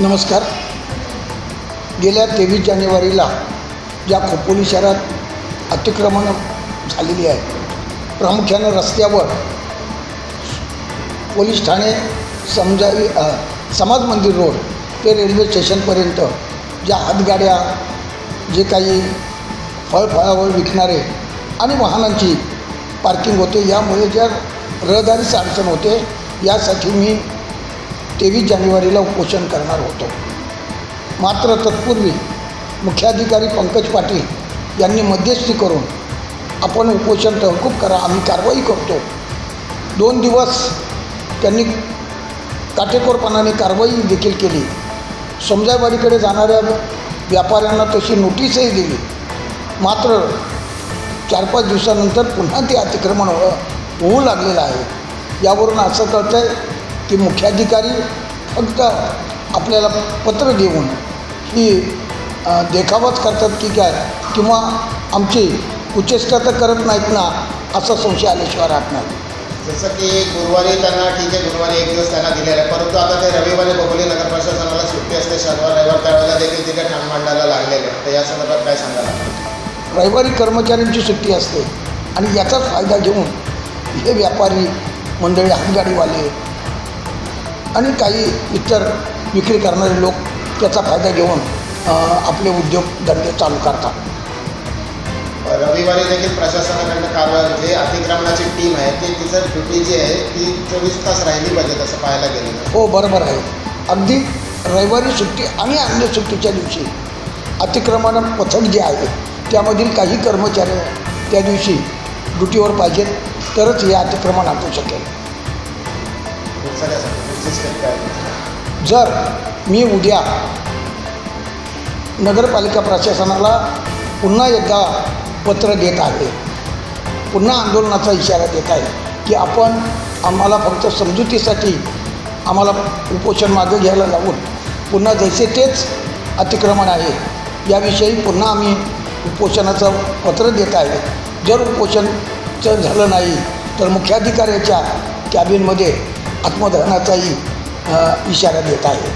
नमस्कार. गेल्या तेवीस जानेवारीला ज्या खोपोली शहरात अतिक्रमण झालेली आहे प्रामुख्यानं रस्त्यावर पोलीस ठाणे समजावी समाज मंदिर रोड ते रेल्वे स्टेशनपर्यंत ज्या हातगाड्या जे काही फळफळावळ विकणारे आणि वाहनांची पार्किंग होते यामुळे ज्या रहदारीचं अडचण होते यासाठी मी तेवीस जानेवारीला उपोषण करणार होतो. मात्र तत्पूर्वी मुख्याधिकारी पंकज पाटील यांनी मध्यस्थी करून आपण उपोषण तहकूब करा आम्ही कारवाई करतो. दोन दिवस त्यांनी काटेकोरपणाने कारवाई देखील केली. समजायवाडीकडे जाणाऱ्या व्यापाऱ्यांना तशी नोटीसही दिली. मात्र चार पाच दिवसानंतर पुन्हा ते अतिक्रमण हो-, होऊ लागलेलं आहे. यावरून असं कळतं आहे की मुख्याधिकारी फक्त आपल्याला पत्र देऊन ही देखावाच करतात की काय किंवा आमची कुचेष्टा तर करत नाहीत ना असा संशय आल्याशिवाय राहत नाही. जसं की गुरुवारी त्यांना ठीक आहे गुरुवारी एक दिवस त्यांना दिलेला आहे. परंतु आता ते रविवारी बघोली नगर प्रशासनाला सुट्टी असते शनिवार रविवार त्यावेळेला देखील तिथे ठाण मांडायला लागलेले आहे. तर या संदर्भात काय सांगाल रविवारी कर्मचाऱ्यांची सुट्टी असते आणि याचाच फायदा घेऊन हे व्यापारी मंडळी हातगाडीवाले आणि काही इतर विक्री करणारे लोक त्याचा फायदा घेऊन आपले उद्योग धंदे चालू करतात. रविवारी देखील प्रशासनाकडनं कारवाई जे अतिक्रमणाची टीम आहे. ती तिचं ड्युटी जी आहे ती चोवीस तास राहिली पाहिजे तसं पाहायला गेलं. हो बरोबर आहे. अगदी रविवारी सुट्टी आणि अन्य सुट्टीच्या दिवशी अतिक्रमण पथक जे आहे त्यामधील काही कर्मचारी त्या दिवशी ड्युटीवर पाहिजेत तरच हे अतिक्रमण हटू शकेल. पुढचं काय जर मी उद्या नगरपालिका प्रशासनाला पुन्हा एकदा पत्र देत आहे पुन्हा आंदोलनाचा इशारा देत आहे की आपण आम्हाला फक्त समजुतीसाठी आम्हाला उपोषण मागं घ्यायला लावून पुन्हा जैसे तेच अतिक्रमण आहे याविषयी पुन्हा आम्ही उपोषणाचं पत्र देत आहे. जर उपोषणचं झालं नाही तर मुख्याधिकाऱ्याच्या कॅबिनमध्ये आत्मदहनाचाही इशारा देत आहे.